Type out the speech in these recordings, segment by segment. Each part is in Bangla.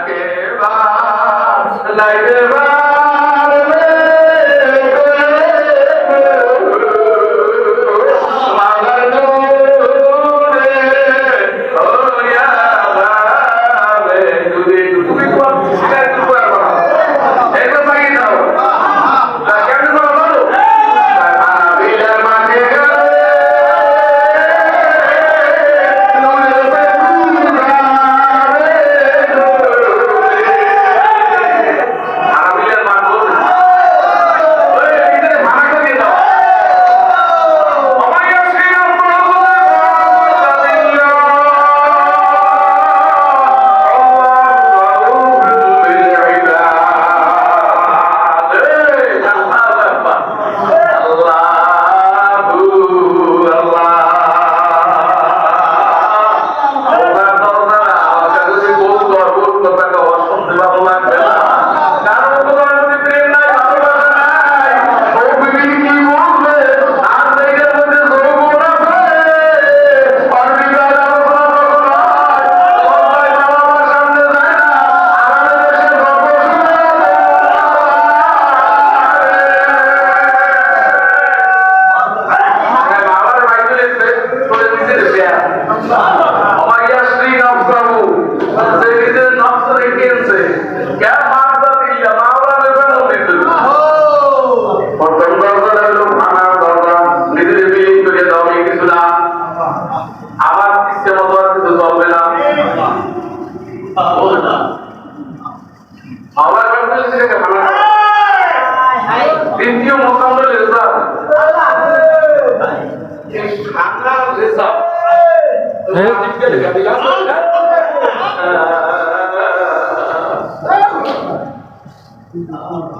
একেবার লাইবার মালার নিজের নফস রেখে ক্যা মারদা দিল্লা মাওলা নেবে প্রথম দরজা হলো খানা দরজা নিজের বিলিং করে দাও কিছু না আবার ইচ্ছে মতো আর কিছু চলবে না আবার বলতে সেটাকে খানা দ্বিতীয় মোকামলে রেজাল্ট এই ঠান্ডা রেজাল্ট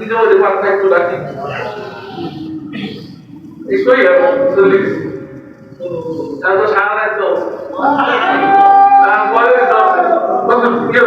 নিজের পার্থক্য রাখি আর চল্লিশ। তার তো সারা রাত তারপরে চলছে তখন কেউ?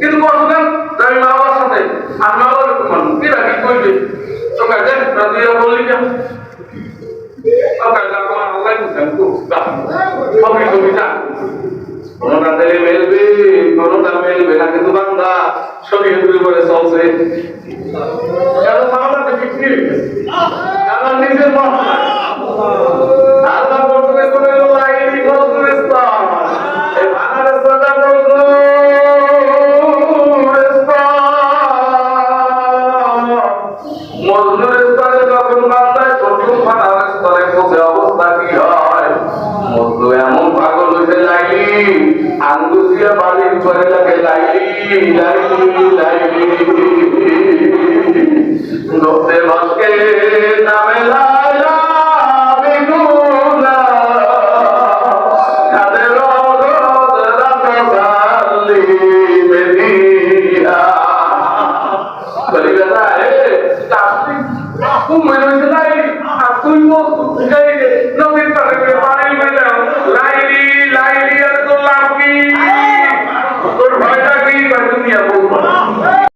কিন্তু বসলেন আমি মা বাবার সাথে, আর মা বাবার কি কইবে তো কাজে রাদিয়া বলি কেন? কাজে আমার আল্লাহ সবই কোনটা মেলবে কোনটা মেলবে না, কিন্তু বান্দা, সবই করে চলছে। নিজের মন আল্লাহ বলতে আঙ্গুসিয়া বাড়ির পরে লাগে লাইলি লাইলি লাইলি। ধরতে বাসকে